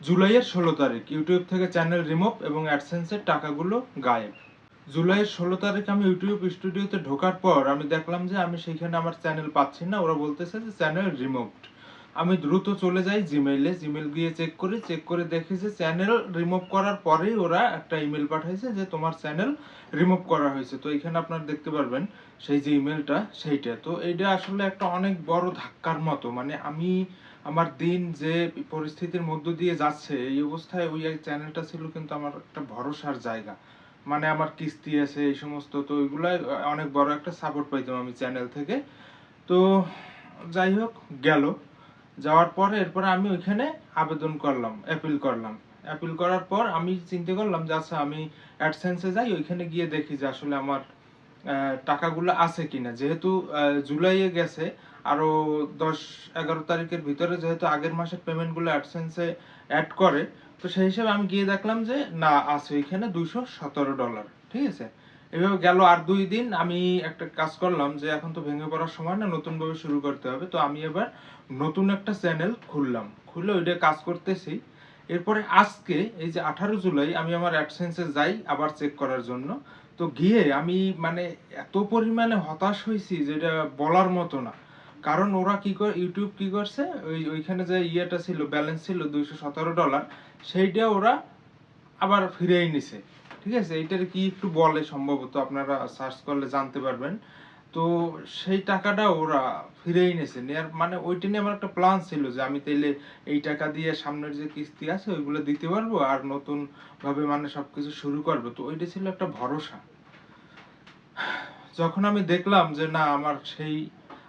জুলাইয়ের ষোলো তারিখ। ইউটিউব থেকে চ্যানেল রিমুভ এবং অ্যাডসেন্সের টাকাগুলো গায়েব। জুলাইয়ের ষোলো তারিখ আমি ইউটিউব স্টুডিওতে ঢোকার পর আমি দেখলাম যে আমি সেইখানে আমার চ্যানেল পাচ্ছি না। ওরা বলতেছে যে চ্যানেল রিমুভড। আমি দ্রুত চলে যাই জিমেইলে। জিমেইল গিয়ে চেক করি। চেক করে দেখি যে চ্যানেল রিমুভ করার পরেই ওরা একটা ইমেল পাঠাইছে যে তোমার চ্যানেল রিমুভ করা হয়েছে। তো এখানে আপনারা দেখতে পারবেন সেই যে ইমেলটা, সেইটা। তো এইটা আসলে একটা অনেক বড় ধাক্কার মতো। মানে আমি আমার দিন যে পরিস্থিতির মধ্য দিয়ে যাচ্ছে, এই অবস্থায় ওই চ্যানেলটা ছিল কিন্তু আমার একটা ভরসার জায়গা। মানে আমার কিস্তি আছে, এই সমস্ত, তো ওইগুলাই অনেক বড় একটা সাপোর্ট পাইতাম আমি চ্যানেল থেকে। তো যাই হোক, গেল। যাওয়ার পরে এরপরে আমি ওইখানে আবেদন করলাম অ্যাপিল করলাম। অ্যাপিল করার পর আমি চিন্তা করলাম যে আচ্ছা আমি অ্যাডসেন্সে যাই, ওইখানে গিয়ে দেখি যে আসলে আমার টাকাগুলো আছে কিনা। যেহেতু জুলাইয়ে গেছে আরও দশ, এগারো তারিখের ভিতরে যেহেতু আগের মাসের পেমেন্টগুলো অ্যাডসেন্সে অ্যাড করে, তো সেই হিসেবে আমি গিয়ে দেখলাম যে, না, আছে ওইখানে দুইশো সতেরো ডলার ঠিক আছে? এভাবে গেল আর দুই দিন আমি একটা কাজ করলাম যে, এখন তো ভেঙে পড়ার সময় না নতুন ভাবে শুরু করতে হবে। তো আমি এবার নতুন একটা চ্যানেল খুললাম। খুলে ওইটা কাজ করতেছি। এরপরে আজকে, এই যে আঠারো জুলাই, আমি আমার অ্যাডসেন্সে যাই আবার চেক করার জন্য। তো গিয়ে আমি মানে এত পরিমাণে হতাশ হয়েছি যেটা বলার মতো না। কারণ ওরা কি করে ইউটিউব কি করছে? ওই, ওইখানে যে ইয়েটা ছিল ব্যালেন্স ছিল দুইশো সতেরো ডলার সেইটা ওরা আবার ফিরেই নিছে। ঠিক আছে? এইটার কি একটু বলে সম্ভবত, আপনারা সার্চ করলে জানতে পারবেন। তো সেই টাকাটা ওরা ফিরেই নিয়েছে নেয়ার মানে ওইটা নিয়ে আমার একটা প্ল্যান ছিল যে আমি তাইলে এই টাকা দিয়ে সামনের যে কিস্তি আছে, ওইগুলো দিতে পারব আর নতুন ভাবে মানে সবকিছু শুরু করব। তো ওইটা ছিল একটা ভরসা। যখন আমি দেখলাম যে না, আমার সেই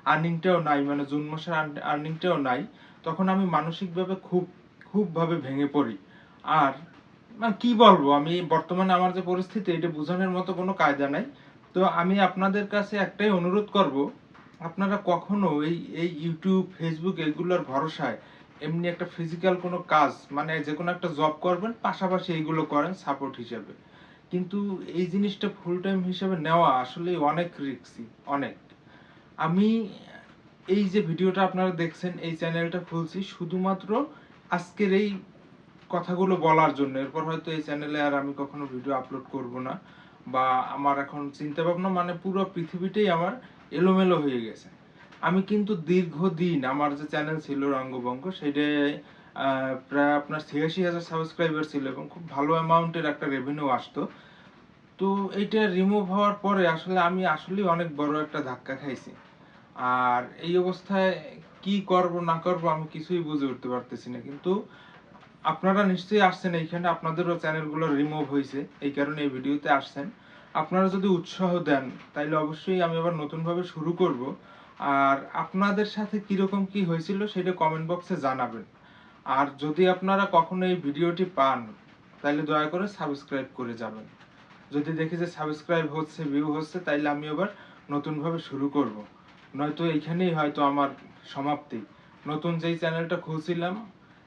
আর্নিংটাও নাই মানে জুন মাসের আর্নিংটাও নাই, তখন আমি মানসিকভাবে খুব খুব ভাবে ভেঙে পড়ি। আর মানে কি বলব, আমি বর্তমানে আমার যে পরিস্থিতি, এটা বোঝানোর মতো কোনো কায়দা নাই। তো আমি আপনাদের কাছে একটাই অনুরোধ করব, আপনারা কখনো এই এই ইউটিউব ফেসবুক এগুলোর ভরসায় এমনি একটা ফিজিক্যাল কোনো কাজ মানে যে কোনো একটা জব করবেন, পাশাপাশি এইগুলো করেন সাপোর্ট হিসেবে। কিন্তু এই জিনিসটা ফুল টাইম হিসেবে নেওয়া আসলে অনেক রিস্কি অনেক। আমি এই যে ভিডিওটা আপনারা দেখছেন, এই চ্যানেলটা খুলছি শুধুমাত্র আজকের এই কথাগুলো বলার জন্য। এরপর হয়তো এই চ্যানেলে আর আমি কখনো ভিডিও আপলোড করব না বা আমার এখন চিন্তা ভাবনা মানে পুরো পৃথিবীটাই আমার এলোমেলো হয়ে গেছে। আমি কিন্তু দীর্ঘদিন আমার যে চ্যানেল ছিল রঙ্গবঙ্গ সেটা প্রায় আপনার ছিয়াশি হাজার সাবস্ক্রাইবার ছিল এবং খুব ভালো অ্যামাউন্টের একটা রেভিনিউ আসতো। তো এইটা রিমুভ হওয়ার পরে আসলে আমি আসলেই অনেক বড় একটা ধাক্কা খাইছি। আর এই অবস্থায় কি করব, না করব আমি কিছুই বুঝে উঠতে পারতেছি না। কিন্তু আপনারা নিশ্চয়ই আসছেন এইখানে, আপনাদেরও চ্যানেলগুলো রিমুভ হয়েছে এই কারণে এই ভিডিওতে আসছেন। আপনারা যদি উৎসাহ দেন, তাইলে অবশ্যই আমি আবার নতুনভাবে শুরু করব। আর আপনাদের সাথে কীরকম কি হয়েছিল, সেটা কমেন্ট বক্সে জানাবেন। আর যদি আপনারা কখনো এই ভিডিওটি পান তাহলে দয়া করে সাবস্ক্রাইব করে যাবেন। যদি দেখি যে সাবস্ক্রাইব হচ্ছে ভিউ হচ্ছে, তাইলে আমি আবার নতুনভাবে শুরু করব। নয়তো এইখানেই হয়তো আমার সমাপ্তি। নতুন যেই চ্যানেলটা খুলছিলাম,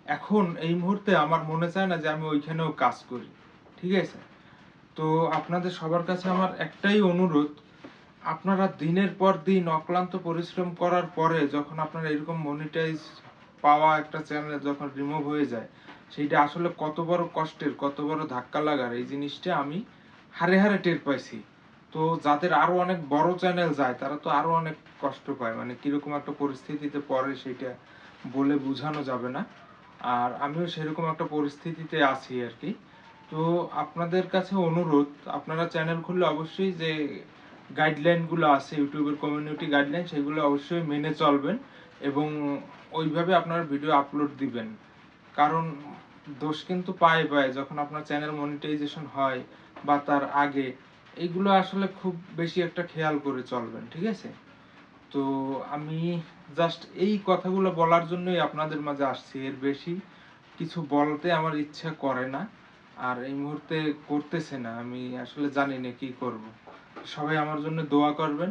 এখন এই মুহূর্তে আমার মনে চায় না যে আমি ওইখানেও কাজ করি। ঠিক আছে? তো আপনাদের সবার কাছে আমার একটাই অনুরোধ, আপনারা দিনের পর দিন অক্লান্ত পরিশ্রম করার পরে যখন আপনারা এরকম মনিটাইজ পাওয়া একটা চ্যানেল যখন রিমুভ হয়ে যায়, সেইটা আসলে কত বড় কষ্টের, কত বড় ধাক্কা লাগার, এই জিনিসটা আমি হারে হারে টের পাইছি। তো যাদের আরও অনেক বড় চ্যানেল যায়, তারা তো আরও অনেক কষ্ট পায়। মানে কীরকম একটা পরিস্থিতিতে পড়ে সেটা বলে বোঝানো যাবে না। আর আমিও সেরকম একটা পরিস্থিতিতে আছি আর কি তো আপনাদের কাছে অনুরোধ, আপনারা চ্যানেল খুললে অবশ্যই যে গাইডলাইনগুলো আছে, ইউটিউবের কমিউনিটি গাইডলাইন সেগুলো অবশ্যই মেনে চলবেন এবং ওইভাবে আপনারা ভিডিও আপলোড দিবেন। কারণ দোষ কিন্তু পায় পায় যখন আপনার চ্যানেল মনিটাইজেশন হয় বা তার আগে। এইগুলো আসলে খুব বেশি একটা খেয়াল করে চলবেন, ঠিক আছে? তো আমি জাস্ট এই কথাগুলো বলার জন্যই আপনাদের মাঝে আসছি। এর বেশি কিছু বলতে আমার ইচ্ছা করে না, আর এই মুহূর্তে করতেছে না। আমি আসলে জানি না কি করব। সবাই আমার জন্য দোয়া করবেন।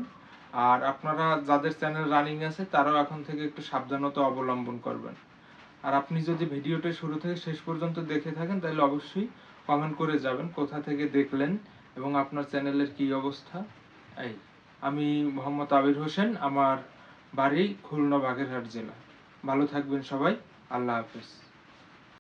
আর আপনারা যাদের চ্যানেল রানিং আছে, তারাও এখন থেকে একটু সাবধানতা অবলম্বন করবেন। আর আপনি যদি ভিডিওটা শুরু থেকে শেষ পর্যন্ত দেখে থাকেন, তাহলে অবশ্যই কমেন্ট করে যাবেন, কোথা থেকে দেখলেন এবং আপনার চ্যানেলের কি অবস্থা। এই। আমি মোহাম্মদ আবির হোসেন আমার বাড়ি খুলনা বাগেরহাট জেলা। ভালো থাকবেন সবাই আল্লাহ হাফেজ।